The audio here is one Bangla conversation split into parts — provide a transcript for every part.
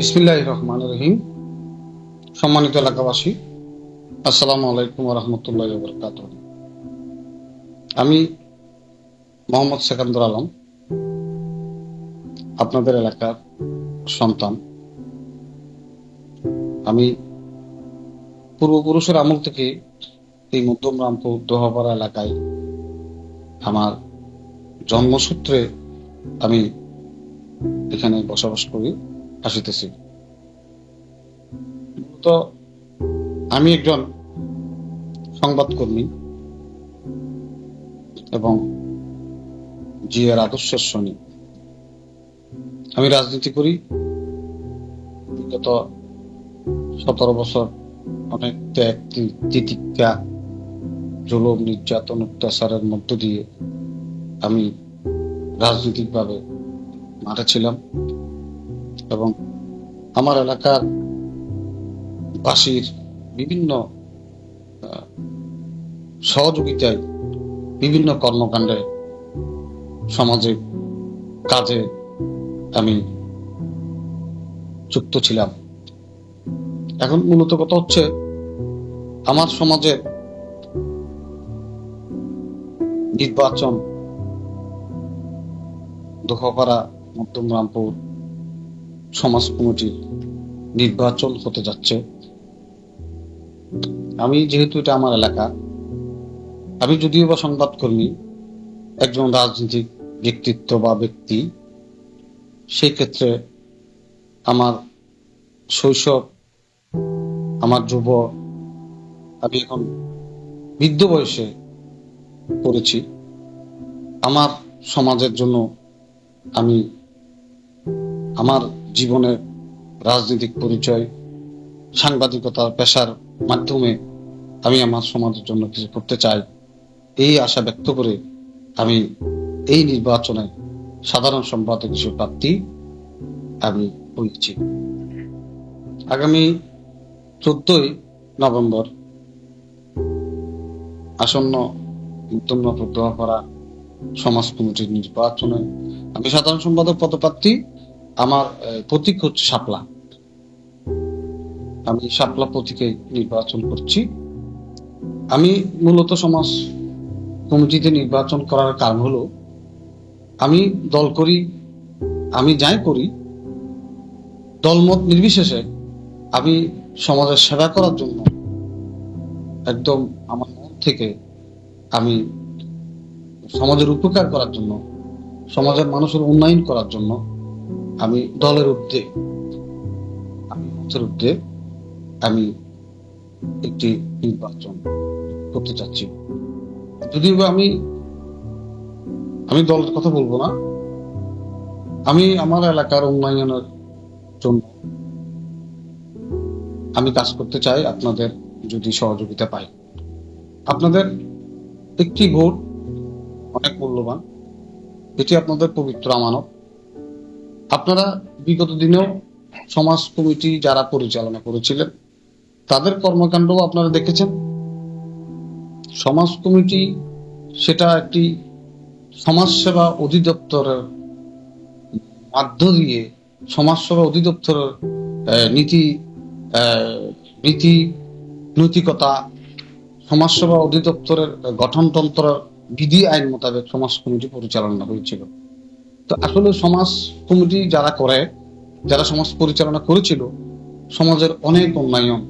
বিসমিল্লাহ রহমান রহিম। সম্মানিত এলাকাবাসী, আসসালামু আলাইকুম রহমতুল্লাহ বরকাত আমি মোহাম্মদ সেকান্দর আলম, আপনাদের এলাকার সন্তান। আমি পূর্বপুরুষের আমল থেকে এই মধ্যম রামপুর দোহাপাড়া এলাকায় আমার জন্মসূত্রে আমি এখানে বসবাস করি। আসিতেছি। মূলত আমি একজন সংবাদকর্মী এবং জিয়ার আদর্শের সৈনিক। আমি রাজনীতি করি। বিগত সতেরো বছর অনেক ত্যাগ তি- তিতিক্ষা, জুলুম, নির্যাতন, অত্যাচারের মধ্য দিয়ে আমি রাজনৈতিকভাবে মাঠে ছিলাম। এবং আমার এলাকার বাসীর বিভিন্ন সহযোগিতায় বিভিন্ন কর্মকাণ্ডে সামাজিক কাজে আমি যুক্ত ছিলাম। এখন মূলত কথা হচ্ছে, আমার সমাজের নির্বাচন দোহাপাড়া, মধ্যম রামপুর সমাজ কমিটির নির্বাচন হতে যাচ্ছে। আমি যেহেতু এটা আমার এলাকা, আমি যদিও বা সংবাদকর্মী, একজন রাজনৈতিক ব্যক্তিত্ব বা ব্যক্তি সেই ক্ষেত্রে আমার শৈশব, আমার যুব, আমি এখন বৃদ্ধ বয়সে পড়েছি। আমার সমাজের জন্য আমি, আমার জীবনের রাজনৈতিক পরিচয় সাংবাদিকতার পেশার মাধ্যমে আমি আমার সমাজের জন্য কিছু করতে চাই। এই আশা ব্যক্ত করে আমি এই নির্বাচনে সাধারণ সম্পাদক হিসেবে প্রার্থী আমি হয়েছি। আগামী চোদ্দই নভেম্বর আসন্ন উত্তম দোয়াপাড়া সমাজ কমিটির নির্বাচনে আমি সাধারণ সম্পাদক পদপ্রার্থী আমার প্রতীক হচ্ছে শাপলা। আমি শাপলা প্রতীকে নির্বাচন করছি। আমি মূলত সমাজ কমিটিতে নির্বাচন করার কারণ হলো, আমি দল করি, আমি যাই করি, দলমত নির্বিশেষে আমি সমাজের সেবা করার জন্য একদম আমার মন থেকে আমি সমাজের উপকার করার জন্য, সমাজের মানুষের উন্নয়ন করার জন্য আমি দলের ঊর্ধ্বে। আমি মঞ্চের ঊর্ধ্বে আমি একটি নির্বাচন করতে চাচ্ছি যদিও আমি আমি দলের কথা বলব না। আমি আমার এলাকার উন্নয়নের জন্য আমি কাজ করতে চাই, আপনাদের যদি সহযোগিতা পাই। আপনাদের একটি ভোট অনেক মূল্যবান। এটি আপনাদের পবিত্র আমানত। আপনারা বিগত দিনেও সমাজ কমিটি যারা পরিচালনা করেছিলেন, তাদের কর্মকাণ্ড আপনারা দেখেছেন। সমাজ কমিটি সেটা একটি সমাজসেবা অধিদপ্তরের মাধ্য দিয়ে সমাজসেবা অধিদপ্তরের নীতি নীতি, নৈতিকতা, সমাজসেবা অধিদপ্তরের গঠনতন্ত্র বিধি আইন মোতাবেক সমাজ কমিটি পরিচালনা হয়েছিল। তো আসলে সমাজ কমিটি যারা করে, যারা সমাজ পরিচালনা করেছিল, সমাজের অনেক উন্নয়ন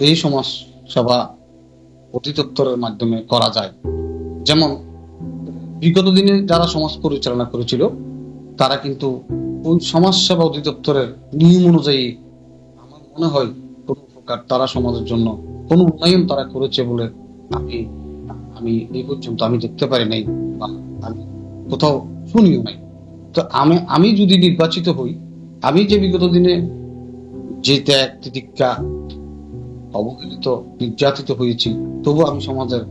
এই সমাজ সেবা অধিদপ্তরের মাধ্যমে করা যায়। যেমন, বিগত দিনে যারা সমাজ পরিচালনা করেছিল, তারা কিন্তু ওই সমাজ সেবা অধিদপ্তরের নিয়ম অনুযায়ী আমার মনে হয় কোনো প্রকার তারা সমাজের জন্য কোনো উন্নয়ন তারা করেছে বলে আমি আমি এই পর্যন্ত আমি দেখতে পারি নাই বা আমি কোথাও শুনিও নাই। তো আমি আমি যদি নির্বাচিত হই, আমি যে বিগত দিনে যে ত্যাগ তিতিক্ষা অবহেলিত, নির্যাতিত হয়েছি, তবু আমি সমাজের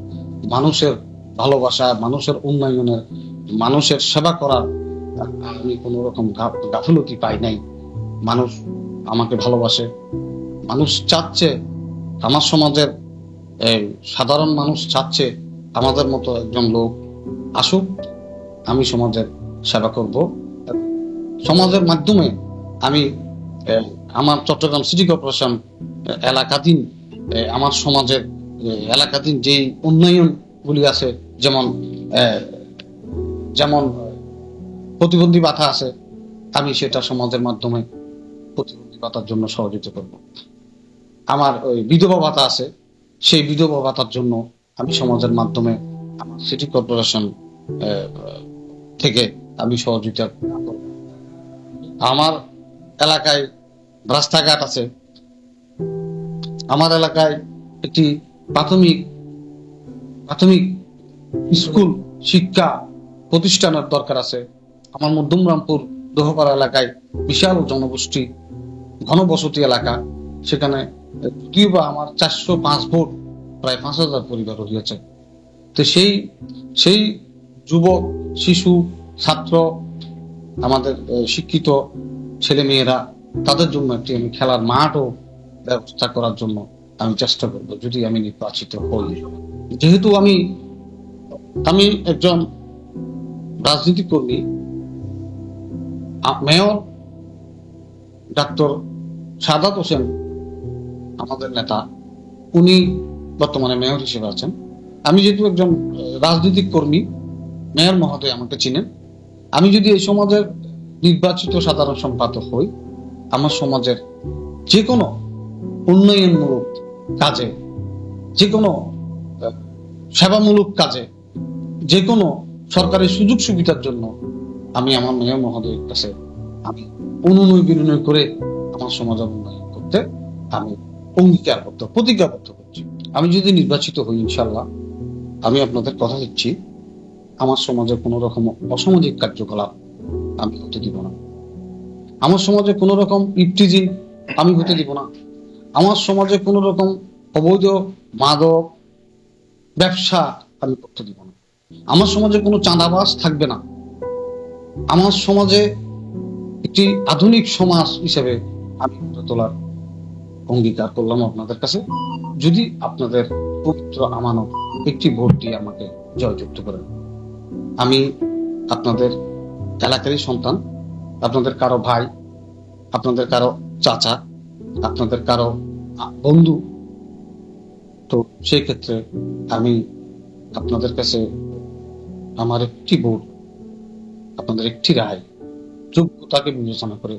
মানুষের ভালোবাসা, মানুষের উন্নয়নের, মানুষের সেবা করার আমি কোনো রকম গাফিলতি পাই নাই। মানুষ আমাকে ভালোবাসে, মানুষ চাচ্ছে, আমার সমাজের সাধারণ মানুষ চাচ্ছে আমাদের মতো একজন লোক আসুক, আমি সমাজের সেবা করব। সমাজের মাধ্যমে আমি আমার চট্টগ্রাম সিটি কর্পোরেশন এলাকাধীন আমার সমাজের এলাকাধীন যেই উন্নয়ন গুলি আছে, যেমন যেমন প্রতিবন্ধী বাধা আছে, আমি সেটা সমাজের মাধ্যমে প্রতিবন্ধী ভাতার জন্য সহযোগিতা করব। আমার ওই বিধবা ভাতা আছে, সেই বিধবা ভাতার জন্য আমি সমাজের মাধ্যমে আমার সিটি কর্পোরেশন থেকে আমি সহযোগিতা আমার এলাকায় রাস্তাঘাট আছে। আমার এলাকায় একটি প্রাথমিক প্রাথমিক স্কুল, শিক্ষা প্রতিষ্ঠানের দরকার আছে। আমার মধ্যমরামপুর দোহপাড়া এলাকায় বিশাল জনগোষ্ঠী, ঘনবসতি এলাকা। সেখানে বা আমার চারশো পাঁচ ভোট, প্রায় পাঁচ হাজার পরিবার রয়েছে। তো সেই সেই যুবক, শিশু ছাত্র, আমাদের শিক্ষিত ছেলে মেয়েরা তাদের জন্য একটি আমি খেলার মাঠও ব্যবস্থা করার জন্য আমি চেষ্টা করব, যদি আমি নির্বাচিত হই। যেহেতু আমি আমি একজন রাজনীতি কর্মী মেয়র, ডাক্তার সাদাত হোসেন আমাদের নেতা, উনি বর্তমানে মেয়র হিসেবে আছেন। আমি যেহেতু একজন রাজনৈতিক কর্মী মেয়র মহোদয় আমাকে চিনেন। আমি যদি এই সমাজের নির্বাচিত সাধারণ সম্পাদক হই, আমার সমাজের যে কোনো উন্নয়নমূলক কাজে যে কোনো সেবামূলক কাজে যে কোনো সরকারি সুযোগ সুবিধার জন্য আমি আমার মেয়র মহোদয়ের কাছে আমি অনুনয় বিনয় করে আমার সমাজ উন্নয়ন করতে আমি অঙ্গীকারবদ্ধ, প্রতিজ্ঞাবদ্ধ করছি। আমি যদি নির্বাচিত হই ইনশাল্লাহ আমি আপনাদের কথা দিচ্ছি। আমার সমাজে কোনো রকম অসামাজিক কার্যকলাপ আমি হতে দিব না। আমার সমাজে কোনো রকম ইফটিজিং আমি হতে দিব না। আমার সমাজে কোনো রকম অবৈধ মাদক ব্যবসা আমি করতে দিব না। আমার সমাজে কোনো চাঁদাবাস থাকবে না। আমার সমাজে একটি আধুনিক সমাজ হিসেবে আমি গড়ে তোলার অঙ্গীকার করলাম আপনাদের কাছে। যদি আপনাদের পবিত্র আমানত একটি ভোট দিয়ে আমাকে জয়যুক্ত করেন। আমি আপনাদের এলাকারই সন্তান, আপনাদের কারও ভাই, আপনাদের কারও চাচা, আপনাদের কারও বন্ধু। তো সেই ক্ষেত্রে আমি আপনাদের কাছে আমার একটি ভোট আপনাদের একটি রায়, যোগ্যতাকে বিবেচনা করে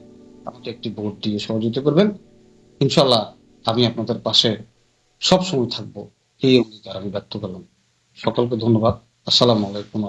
আমাকে একটি ভোট দিয়ে সহযোগিতা করবেন। ইনশাল্লাহ আমি আপনাদের পাশে সব সময় থাকব, এই অঙ্গীকার আমি ব্যক্ত করলাম। সকলকে ধন্যবাদ। আসসালামু আলাইকুম